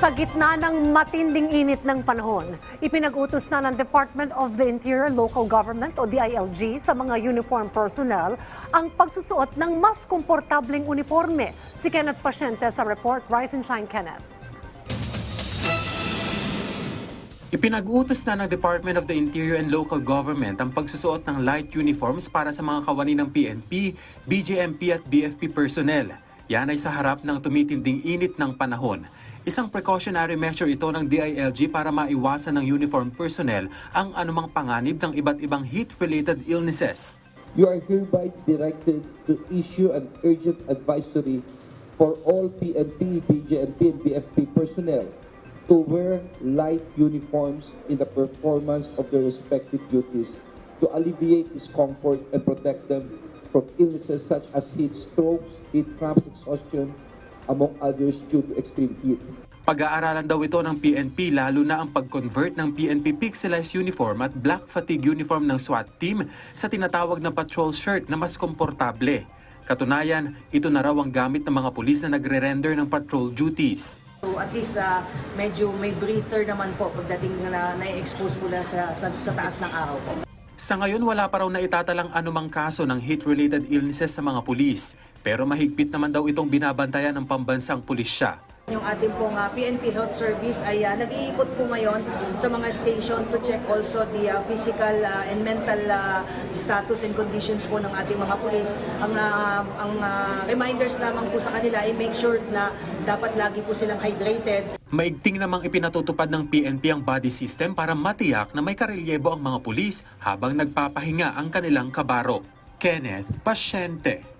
Sa gitna ng matinding init ng panahon, ipinag-utos na ng Department of the Interior Local Government o DILG sa mga uniform personnel ang pagsusuot ng mas komportableng uniforme. Si Kenneth Pasyente sa report Rise and Shine Kenneth. Ipinag-utos na ng Department of the Interior and Local Government ang pagsusuot ng light uniforms para sa mga kawani ng PNP, BJMP at BFP personnel. Yan ay sa harap ng tumitinding init ng panahon. Isang precautionary measure ito ng DILG para maiwasan ng uniform personnel ang anumang panganib ng iba't ibang heat-related illnesses. You are hereby directed to issue an urgent advisory for all PNP, BJMP, and BFP personnel to wear light uniforms in the performance of their respective duties to alleviate discomfort and protect them from illnesses such as heat strokes, heat cramps, exhaustion, among others due to extreme heat. Pag-aaralan daw ito ng PNP lalo na ang pag-convert ng PNP pixelized uniform at black fatigue uniform ng SWAT team sa tinatawag na patrol shirt na mas komportable. Katunayan, ito na raw ang gamit ng mga pulis na nagre-render ng patrol duties. So at least ah, medyo may breather naman po pagdating na na-expose mula sa, sa, sa taas ng araw po. Sa ngayon, wala pa raw na itatalang anumang kaso ng heat-related illnesses sa mga pulis. Pero mahigpit naman daw itong binabantayan ng pambansang pulisya. Yung ating pong ah, PNP Health Service ay ah, nag-iikot po ngayon sa mga station to check also the ah, physical ah, and mental ah, status and conditions po ng ating mga pulis. Ang, ah, ang ah, reminders lamang po sa kanila ay make sure na dapat lagi po silang hydrated. Maigting namang ipinatutupad ng PNP ang body system para matiyak na may karelyebo ang mga pulis habang nagpapahinga ang kanilang kabaro. Kenneth Pasyente